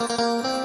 Música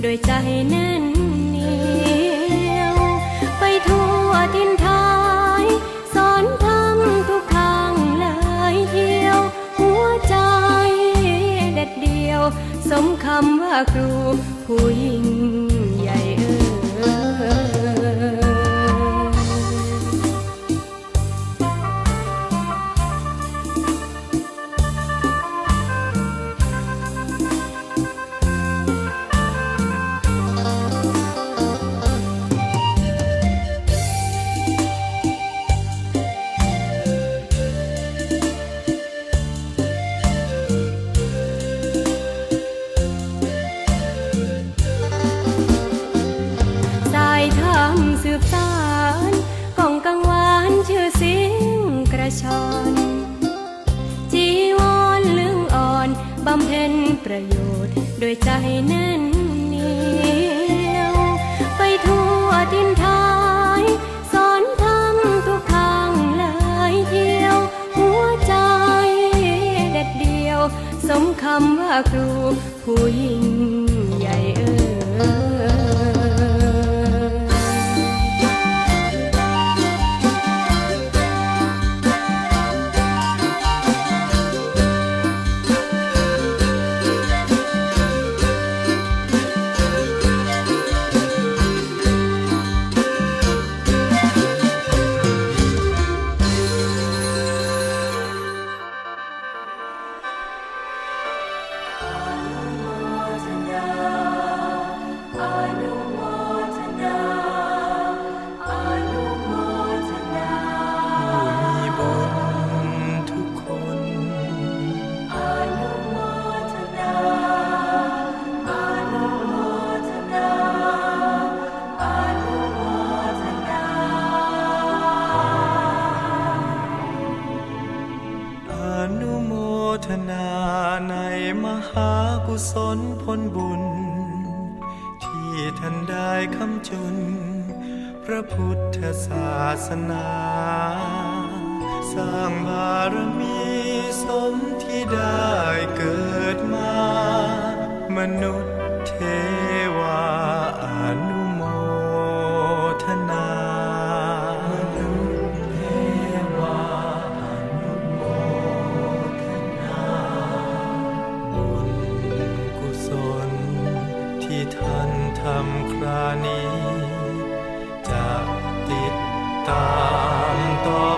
โดยใจแน่นเหนียว ไปทั่วทินทาย สอนทำทุกทางเลยเที่ยว หัวใจเด็ดเดียว สมคำว่าครูผู้หญิง ป็นประโยชน์โดยใจแน่นเหนียวไปทั่วทินทายสอนทำทุกทางเลยเที่ยว หัวใจเด็ดเดียว สมคำว่าครูผู้ยิ่ง สนศผลบุญ ที่ท่านได้คำจุน พระพุทธศาสนา สร้างบารมีสมที่ได้เกิดมา มนุษย์เท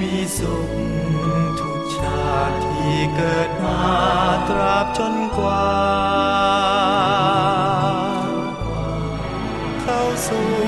มีสุข ทุกชาติที่เกิดมาตราบจนกว่า เข้าสู่